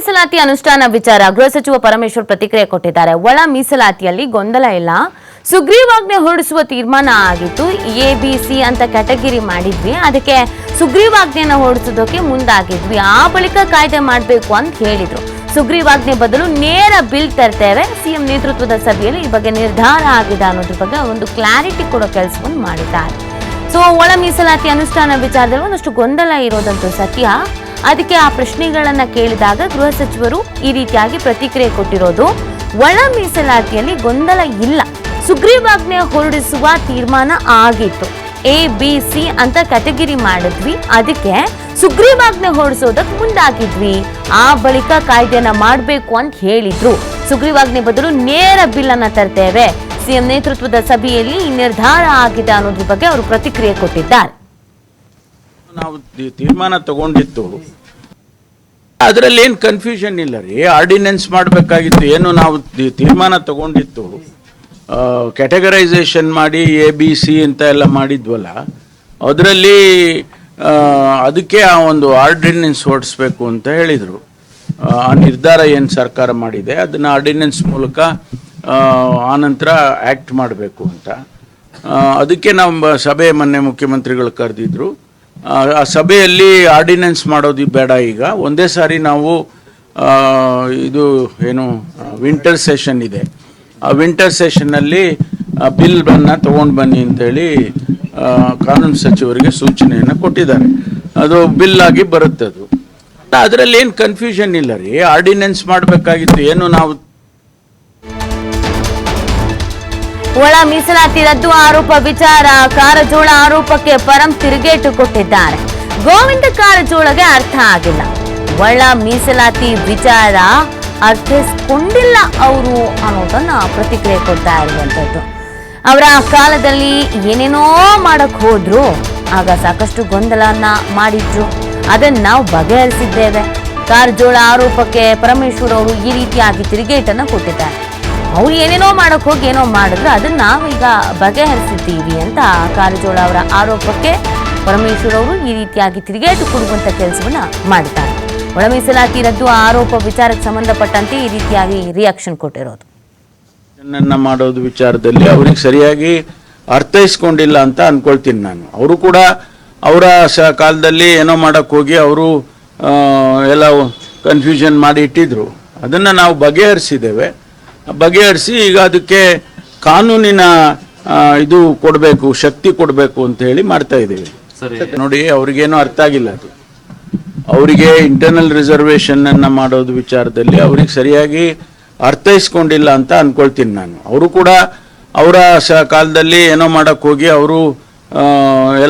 ಮೀಸಲಾತಿ ಅನುಷ್ಠಾನ ವಿಚಾರ ಗೃಹ ಸಚಿವ ಪರಮೇಶ್ವರ್ ಪ್ರತಿಕ್ರಿಯೆ ಕೊಟ್ಟಿದ್ದಾರೆ. ಒಳ ಮೀಸಲಾತಿಯಲ್ಲಿ ಗೊಂದಲ ಇಲ್ಲ. ಸುಗ್ರೀವಾಜ್ಞೆ ಹೊರಡಿಸುವ ತೀರ್ಮಾನ ಆಗಿತ್ತು. ಎ, ಬಿ, ಸಿ ಅಂತ ಕ್ಯಾಟಗಿರಿ ಮಾಡಿದ್ವಿ. ಅದಕ್ಕೆ ಸುಗ್ರೀವಾಜ್ಞೆಯನ್ನು ಹೊರಡಿಸೋದಕ್ಕೆ ಮುಂದಾಗಿದ್ವಿ. ಆ ಬಳಿಕ ಕಾಯ್ದೆ ಮಾಡಬೇಕು ಅಂತ ಹೇಳಿದ್ರು. ಸುಗ್ರೀವಾಜ್ಞೆ ಬದಲು ನೇರ ಬಿಲ್ ತರ್ತೇವೆ. ಸಿಎಂ ನೇತೃತ್ವದ ಸಭೆಯಲ್ಲಿ ಈ ಬಗ್ಗೆ ನಿರ್ಧಾರ ಆಗಿದೆ ಅನ್ನೋದ್ರ ಬಗ್ಗೆ ಒಂದು ಕ್ಲಾರಿಟಿ ಕೊಡೋ ಕೆಲಸವನ್ನು ಮಾಡಿದ್ದಾರೆ. ಸೊ, ಒಳ ಮೀಸಲಾತಿ ಅನುಷ್ಠಾನ ವಿಚಾರದಲ್ಲಿ ಒಂದಷ್ಟು ಗೊಂದಲ ಇರೋದಂತೂ ಸತ್ಯ. ಅದಕ್ಕೆ ಆ ಪ್ರಶ್ನೆಗಳನ್ನ ಕೇಳಿದಾಗ ಗೃಹ ಸಚಿವರು ಈ ರೀತಿಯಾಗಿ ಪ್ರತಿಕ್ರಿಯೆ ಕೊಟ್ಟಿರೋದು, ಒಳ ಮೀಸಲಾತಿಯಲ್ಲಿ ಗೊಂದಲ ಇಲ್ಲ. ಸುಗ್ರೀವಾಜ್ಞೆ ಹೊರಡಿಸುವ ತೀರ್ಮಾನ ಆಗಿತ್ತು. ಎ, ಬಿ, ಸಿ ಅಂತ ಕ್ಯಾಟಗಿರಿ ಮಾಡಿದ್ವಿ. ಅದಕ್ಕೆ ಸುಗ್ರೀವಾಜ್ಞೆ ಹೊರಡಿಸೋದಕ್ಕೆ ಮುಂದಾಗಿದ್ವಿ. ಆ ಬಳಿಕ ಕಾಯ್ದೆಯನ್ನ ಮಾಡಬೇಕು ಅಂತ ಹೇಳಿದ್ರು. ಸುಗ್ರೀವಾಜ್ಞೆ ಬದಲು ನೇರ ಬಿಲ್ ಅನ್ನ ತರ್ತೇವೆ. ಸಿಎಂ ನೇತೃತ್ವದ ಸಭೆಯಲ್ಲಿ ಈ ನಿರ್ಧಾರ ಆಗಿದೆ ಅನ್ನೋದ್ರ ಬಗ್ಗೆ ಅವರು ಪ್ರತಿಕ್ರಿಯೆ ಕೊಟ್ಟಿದ್ದಾರೆ. ನಾವು ತೀರ್ಮಾನ ತಗೊಂಡಿತ್ತು. ಅದರಲ್ಲಿ ಏನು ಕನ್ಫ್ಯೂಷನ್ ಇಲ್ಲ ರೀ. ಆರ್ಡಿನೆನ್ಸ್ ಮಾಡಬೇಕಾಗಿತ್ತು, ಏನು ನಾವು ತೀರ್ಮಾನ ತಗೊಂಡಿತ್ತು. ಕ್ಯಾಟಗರೈಸೇಷನ್ ಮಾಡಿ ಎ ಬಿ ಸಿ ಅಂತ ಎಲ್ಲ ಮಾಡಿದ್ವಲ್ಲ, ಅದರಲ್ಲಿ ಅದಕ್ಕೆ ಆ ಒಂದು ಆರ್ಡಿನೆನ್ಸ್ ಹೊರಡಿಸ್ಬೇಕು ಅಂತ ಹೇಳಿದರು. ಆ ನಿರ್ಧಾರ ಏನು ಸರ್ಕಾರ ಮಾಡಿದೆ, ಅದನ್ನು ಆರ್ಡಿನೆನ್ಸ್ ಮೂಲಕ ಆನಂತರ ಆ್ಯಕ್ಟ್ ಮಾಡಬೇಕು ಅಂತ. ಅದಕ್ಕೆ ನಮ್ಮ ಸಭೆ, ಮೊನ್ನೆ ಮುಖ್ಯಮಂತ್ರಿಗಳು ಕರೆದಿದ್ರು. ಆ ಸಭೆಯಲ್ಲಿ ಆರ್ಡಿನೆನ್ಸ್ ಮಾಡೋದು ಬೇಡ ಈಗ. ಒಂದೇ ಸಾರಿ ನಾವು ಇದು ಏನು ವಿಂಟರ್ ಸೆಷನ್ ಇದೆ. ಆ ವಿಂಟರ್ ಸೆಷನ್ನಲ್ಲಿ ಬಿಲ್ ಬನ್ನ ತೊಗೊಂಡು ಬನ್ನಿ ಅಂತೇಳಿ ಕಾನೂನು ಸಚಿವರಿಗೆ ಸೂಚನೆಯನ್ನು ಕೊಟ್ಟಿದ್ದಾರೆ. ಅದು ಬಿಲ್ ಆಗಿ ಬರುತ್ತೆ ಅದು ಅದರಲ್ಲಿ ಏನು ಕನ್ಫ್ಯೂಷನ್ ಇಲ್ಲ ರೀ. ಆರ್ಡಿನೆನ್ಸ್ ಮಾಡಬೇಕಾಗಿತ್ತು. ಏನು ನಾವು ಒಳ ಮೀಸಲಾತಿ ರದ್ದು ಆರೋಪ ವಿಚಾರ ಕಾರಜೋಳ ಆರೋಪಕ್ಕೆ ಪರಂ ತಿರುಗೇಟು ಕೊಟ್ಟಿದ್ದಾರೆ. ಗೋವಿಂದ ಕಾರಜೋಳಗೆ ಅರ್ಥ ಆಗಿಲ್ಲ. ಒಳ ಮೀಸಲಾತಿ ವಿಚಾರ ಅರ್ಥಿಸ್ಕೊಂಡಿಲ್ಲ ಅವರು ಅನ್ನೋದನ್ನ ಪ್ರತಿಕ್ರಿಯೆ ಕೊಡ್ತಾ ಇರುವಂತದ್ದು. ಅವರ ಕಾಲದಲ್ಲಿ ಏನೇನೋ ಮಾಡಕ್ ಹೋದ್ರು, ಆಗ ಸಾಕಷ್ಟು ಗೊಂದಲನ್ನ ಮಾಡಿದ್ರು. ಅದನ್ನ ನಾವು ಬಗೆಹರಿಸಿದ್ದೇವೆ. ಕಾರಜೋಳ ಆರೋಪಕ್ಕೆ ಪರಮೇಶ್ವರ್ ಅವರು ಈ ರೀತಿಯಾಗಿ ತಿರುಗೇಟನ್ನು ಕೊಟ್ಟಿದ್ದಾರೆ. ಅವ್ರು ಏನೇನೋ ಮಾಡೋಕೆ ಹೋಗಿ ಏನೋ ಮಾಡಿದ್ರು, ಅದನ್ನ ನಾವೀಗ ಬಗೆಹರಿಸಿದ್ದೀವಿ ಅಂತ ಕಾರಜೋಳ ಅವರ ಆರೋಪಕ್ಕೆ ಪರಮೇಶ್ವರ್ ಅವರು ಈ ರೀತಿಯಾಗಿ ತಿರುಗೇಟು ಕೊಡುವಂತ ಕೆಲಸವನ್ನು ಮಾಡಿದ್ದಾರೆ. ಒಳ ಮೀಸಲಾತಿ ರದ್ದು ಆರೋಪ ವಿಚಾರಕ್ಕೆ ಸಂಬಂಧಪಟ್ಟಂತೆ ಈ ರೀತಿಯಾಗಿ ರಿಯಾಕ್ಷನ್ ಕೊಟ್ಟಿರೋದು. ಮಾಡೋದು ವಿಚಾರದಲ್ಲಿ ಅವ್ರಿಗೆ ಸರಿಯಾಗಿ ಅರ್ಥೈಸ್ಕೊಂಡಿಲ್ಲ ಅಂತ ಅನ್ಕೊಳ್ತೀನಿ ನಾನು. ಅವರು ಕೂಡ ಅವರ ಸ ಕಾಲದಲ್ಲಿ ಏನೋ ಮಾಡೋಕ್ಕೆ ಹೋಗಿ ಅವರು ಎಲ್ಲ ಕನ್ಫ್ಯೂಷನ್ ಮಾಡಿ ಇಟ್ಟಿದ್ರು. ಅದನ್ನು ನಾವು ಬಗೆಹರಿಸಿದ್ದೇವೆ. ಬಗೆಹರಿಸಿ ಈಗ ಅದಕ್ಕೆ ಕಾನೂನಿನ ಇದು ಕೊಡಬೇಕು ಶಕ್ತಿ ಕೊಡಬೇಕು ಅಂತ ಹೇಳಿ ಮಾಡ್ತಾ ಇದ್ದೀವಿ. ನೋಡಿ ಅವ್ರಿಗೇನು ಅರ್ಥ ಆಗಿಲ್ಲ ಅದು. ಅವರಿಗೆ ಇಂಟರ್ನಲ್ ರಿಸರ್ವೇಷನ್ ಅನ್ನ ಮಾಡೋದು ವಿಚಾರದಲ್ಲಿ ಅವ್ರಿಗೆ ಸರಿಯಾಗಿ ಅರ್ಥೈಸ್ಕೊಂಡಿಲ್ಲ ಅಂತ ಅನ್ಕೊಳ್ತೀನಿ ನಾನು. ಅವರು ಕೂಡ ಅವರ ಸ ಕಾಲದಲ್ಲಿ ಏನೋ ಮಾಡಕ್ ಹೋಗಿ ಅವರು ಎಲ್ಲ